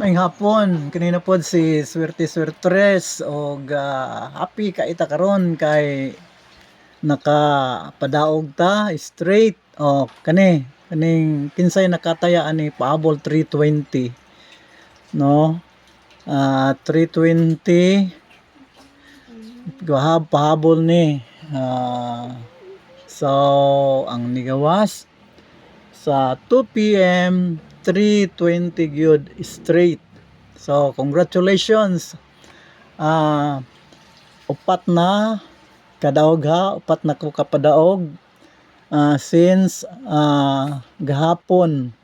May hapon, kanina po si Swerte Swertres o happy ka ita karon kay nakapadaog ta straight. O kani kaning kinsay nakataya ani paabol 320 no? Ah 320 gahab pahabol ni. Ah, so ang nigawas sa 2 p.m. 3.20 gyud straight. So, congratulations. Ah, upat na kadaog ha, upat na ko kapadaog ah, since ah, gahapon.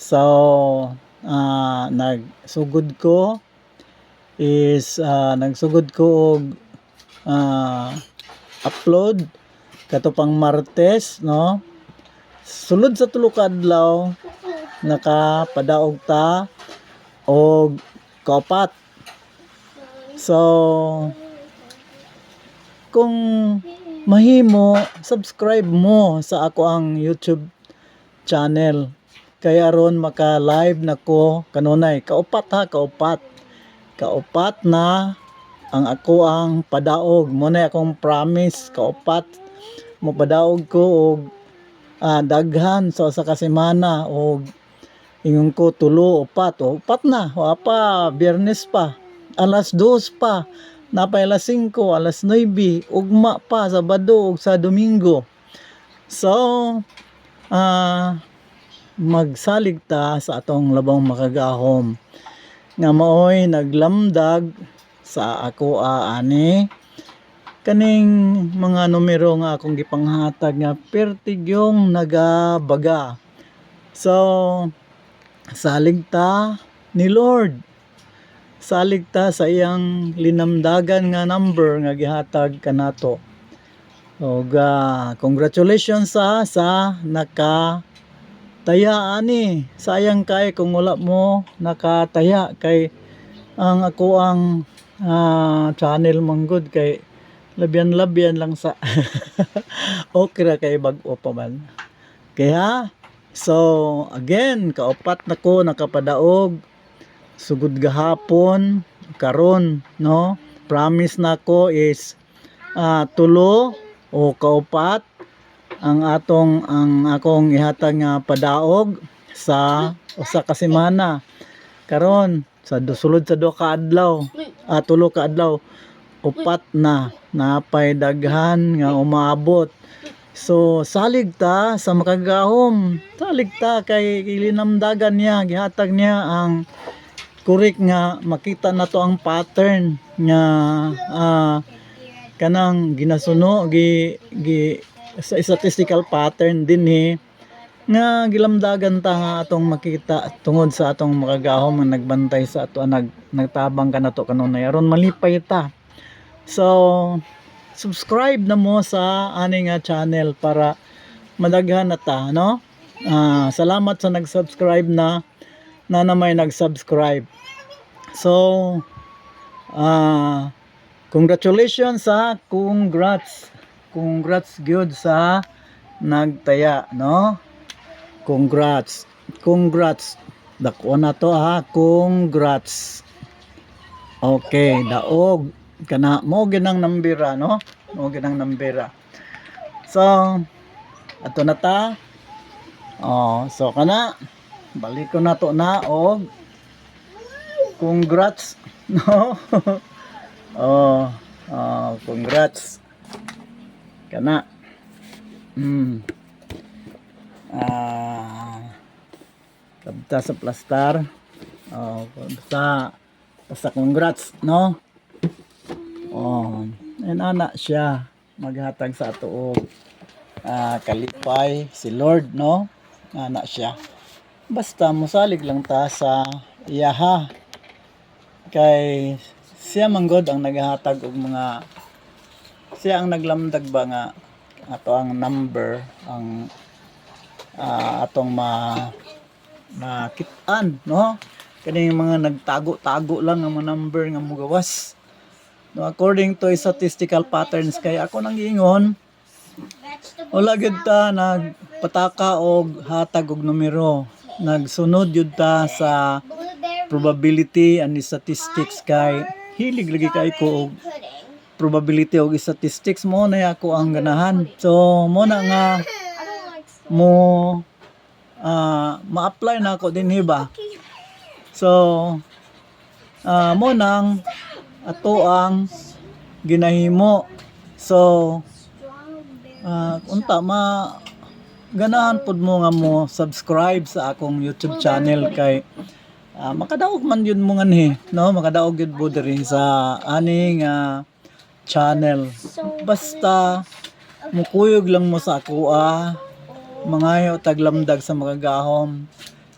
So, ah, nagsugod ko is ah, nagsugod ko og ah, upload kato pang Martes, no? sulod sa tulo ka adlaw nakapadaog ta og kaupat. So kung mahimo subscribe mo sa ako ang YouTube channel. Kaya ron maka live nako kanunay. Kaupat ha kaupat. Kaupat na ang ako ang padaog. Mo na akong promise kaupat. Mo padaog ko og ah, daghan sa sa kasemana o ingon ko tulo upat o upat na wa pa biyernes pa alas 2 pa napay alas 5 alas 9 ugma pa sabado ug sa domingo. So ah magsalig ta sa atong labang makagahom. Nga maoy naglamdag sa ako a ani. Kaning mga numero nga akong gipanghatag nga pertig yung nagabaga. So, salig ta ni Lord. Salig ta sa iyang linamdagan nga number nga gihatag kanato. O ga, congratulations sa sa naka taya ani. Sayang kay kung wala mo nakataya kay ang ako ang ah, channel manggod kay labyan-labyan lang sa okay ra kay bag-o pa man. Kaya so again kaupat na ko nakapadaog sugod gahapon karon no? Promise na ko is ah, tulo o kaupat ang atong ang akong ihatag nga padaog sa usa ka semana. Karon sa sulod sa duha ka adlaw ah, tulo ka adlaw upat na. Napay daghan nga umaabot so salig ta sa makagahom. Salig ta kay ilinamdagan niya gihatag niya ang correct nga makita na to ang pattern nga ah, kanang ginasuno gi, gi sa statistical pattern din ni nga gilamdagan ta nga atong makita tungod sa atong makagahom nga nagbantay sa ato nag nagtabang ka na to kanunay aron malipay ta. So, subscribe na mo sa aning channel para madaghan na ta, no? Ah, salamat sa nag-subscribe na na na may nag-subscribe. So, ah, congratulations sa congrats. Congrats good sa nagtaya, no? Congrats. Congrats. Dako na to ha. Congrats. Okay, daog kana mo ginang nambira no? Mo ginang nambira. So ato na ta. Oh so kana balik ko na to na og congrats no? Oh oh congrats. Kana. Mm ah kabta sa plastar. Oh basta basta congrats no Oh, and ana siya maghatag sa ato og ah, kalipay si Lord no. Ana siya. Basta mosalig lang ta sa iyaha. Kay siya manggod ang naghatag og mga siya ang naglamdag ba nga ato ang number ang ah, atong ma makitaan no kani mga nagtago-tago lang ang mga number nga mugawas No, according to statistical patterns kay ako nang giingon wala gid ta nagpataka og hatag og numero nagsunod yun ta sa probability and statistics kay hilig lagi kay ko og probability og statistics mo na ako ang ganahan. So mo na nga mo ah ma-apply na ako din hiba. So ah mo nang ato ang ginahimo. So ah unta ma ganahan pud mo nga mo subscribe sa akong YouTube channel kay ah, makadaog man yun mo nganhi no makadaog yun po diri sa aning ah, channel basta mukuyog lang mo sa ako ah mangayo taglamdag sa mga gahom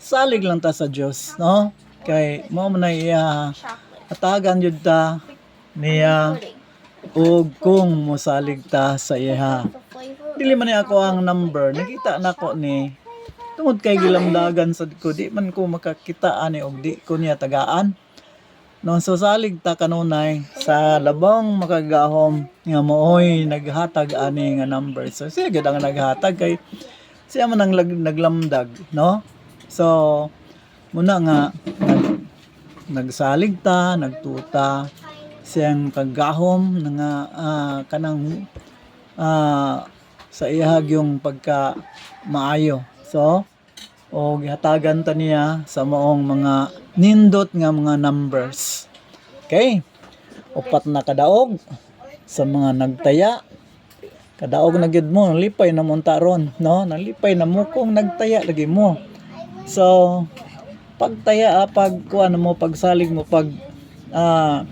salig lang ta sa Dios no kay mo man na iya chocolate. Atagan jud ta niya ug kung mosalig ta sa flavor. dili man ni ako ang number. Nakita na ko ni. Tungod kay gilamdagan sa ko di man ko makakita ani og di ko niya tagaan. No so salig ta kanunay sa labang makagahom nga mooy naghatag ani nga number. So siya gid ang naghatag kay siya man ang naglamdag no? So muna nga nag, nagsalig ta nagtuta siyang kagahom nga ah, kanang ah, sa ihag yung pagka maayo. So, o gihatagan ta niya sa maong mga nindot nga mga numbers. Okay? Upat na kadaog sa mga nagtaya. Kadaog na gyud mo, lipay na mo no? Nalipay na mo kung nagtaya lagi mo. So, pagtaya ah, pag kuan mo pagsalig mo pag ah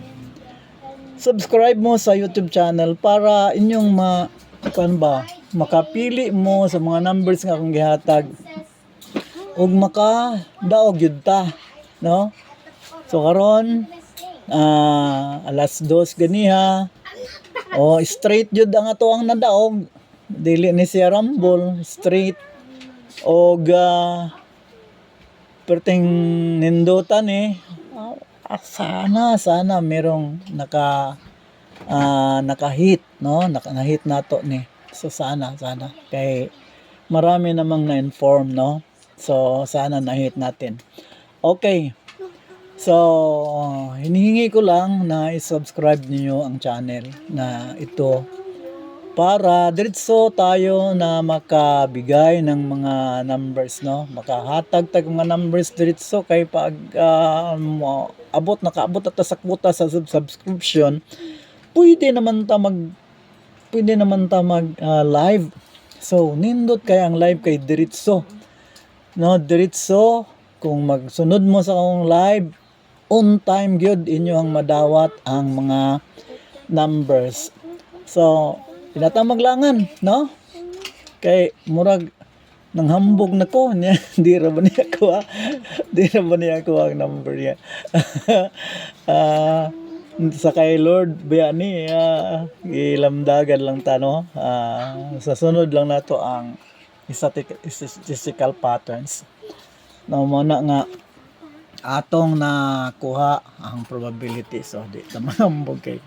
subscribe mo sa YouTube channel para inyong ma kan ba makapili mo sa mga numbers nga akong gihatag. Ug maka daog gyud ta no? So karon ah alas dos ganiha o straight jud ang ato ang nadaog. Dili ni siya rambol straight. Og ah, perting nindutan eh. Ah, sana sana merong naka ah, naka-hit no? Naka hit nato ni. So sana sana. Kay marami namang na-inform no? So sana na-hit natin. Okay. So hinihingi ko lang na i-subscribe niyo ang channel na ito para diretso tayo na makabigay ng mga numbers no? Makahatag tag mga numbers diretso kay pag ah, mo- abot nakaabot at sa kwota sa sub- subscription pwede naman ta mag pwede naman ta mag ah, live. So nindot kay ang live kay diretso no? Diretso kung magsunod mo sa akong live on time gyud inyo ang madawat ang mga numbers. So pinata maglangan no? Kay murag nang hambog na ko niya. Di ra ba niya ko di ra ba niya ko ang number niya? Ah sa kay Lord biya ni ah, ilamdagan lang ta no? Ah, sa sunod lang nato ang statistical patterns. No mo na nga atong nakuha ang probability so di ta mahambog kay.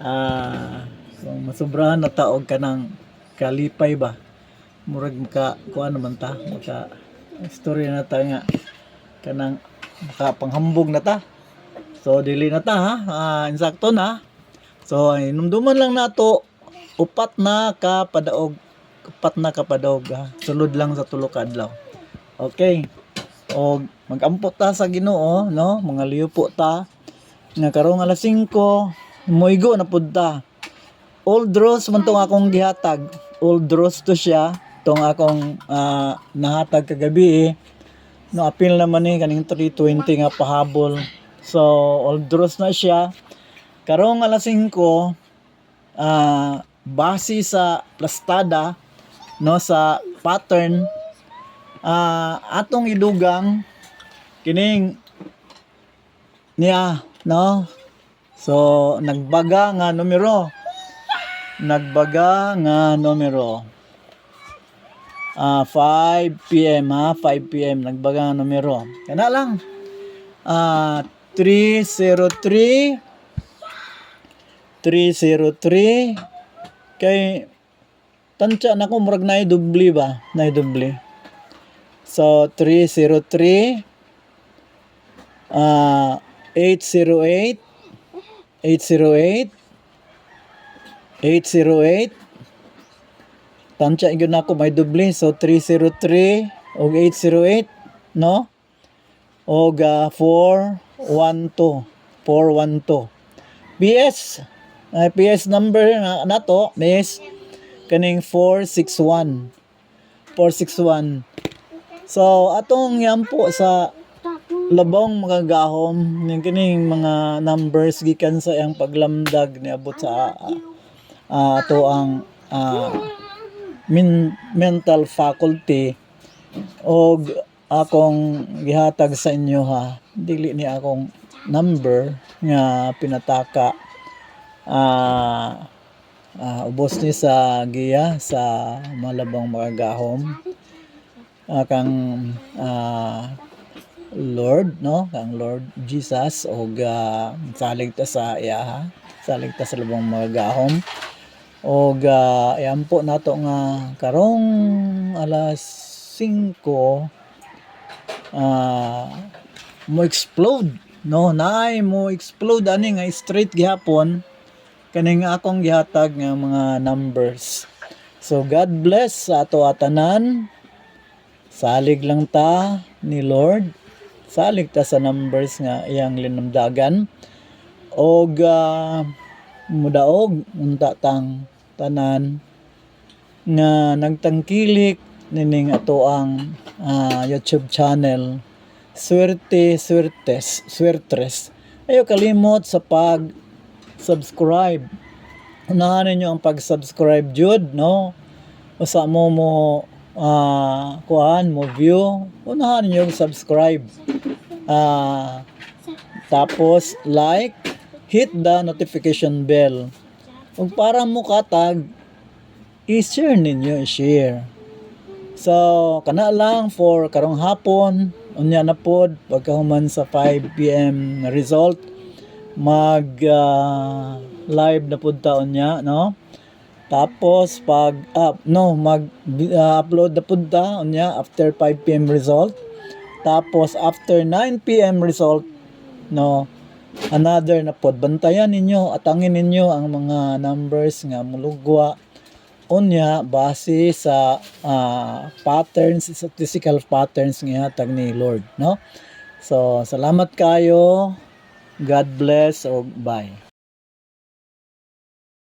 Ah kung masubrahan na taog ka ng kalipay ba? Murag maka kuan naman ta maka story na ta nga. Kanang makapanghambog na ta. So dili na ta ha? Ah, insakto na. So inumduman lang nato upat na ka padaog upat na ka padaog ha? sulod lang sa tulo ka okay. O magampot ta sa Ginoo no? Mga liupo ta. Nga karong alas 5 moigo na pud ta old rose man tong akong gihatag. Old rose to siya. Tong akong ah, nahatag kagabi eh. no apil naman ni kaning 320 nga pahabol. So old rose na siya. Karong alas 5 ah base sa plastada no sa pattern ah atong idugang kining niya no? So nagbaga nga numero nagbaga nga numero. Ah 5 PM ha 5 PM nagbaga nga numero. Kana lang. Ah 303 303 kay tansya na ko murag na dubli ba na dubli so 303 ah 808 808 808 Tansya yun ako may doble so 303 og 808 no? Og ah, 412 412 PS ay PS number na, na to is kaning 461 461 so atong yan po sa labong mga gahom yung kining mga numbers gikan sa iyang paglamdag ni abot sa ah, ato ang ah, min, mental faculty og akong gihatag sa inyo ha. Dili ni akong number nga pinataka. Ah ah, ubos ni sa giya sa malabang mga gahom. Ah, kang ah, Lord no? Kang Lord Jesus og uh, salig ta sa iya ha? Salig ta sa labang mga gahom og uh, ayan po nato nga karong alas 5 ah mo explode no? Naay mo explode ani nga straight gihapon. Kaning akong gihatag nga mga numbers. So God bless sa ato atanan. Salig lang ta ni Lord. Salig ta sa numbers nga iyang linamdagan. Og ah, mudaog unta tang tanan nga nagtangkilik nining ato ang ah, YouTube channel. Swerte Swertes Swertres. Ayo kalimot sa pag subscribe unahan ninyo ang pag-subscribe jud no? Usa mo mo ah kuan mo view. Unahan ninyo ang subscribe. Ah tapos like hit the notification bell ug para mo katag i-share ninyo i-share. So kana lang for karong hapon unya na pod pagkahuman sa 5 PM result mag ah, live na pud ta unya no? Tapos pag up no mag ah, upload na pud ta unya after 5 PM result. Tapos after 9 PM result no another na pod. Bantayan ninyo atangin ninyo ang mga numbers nga mulugwa. Unya base sa ah, patterns statistical patterns nga hatag ni Lord no? So salamat kayo. God bless o bye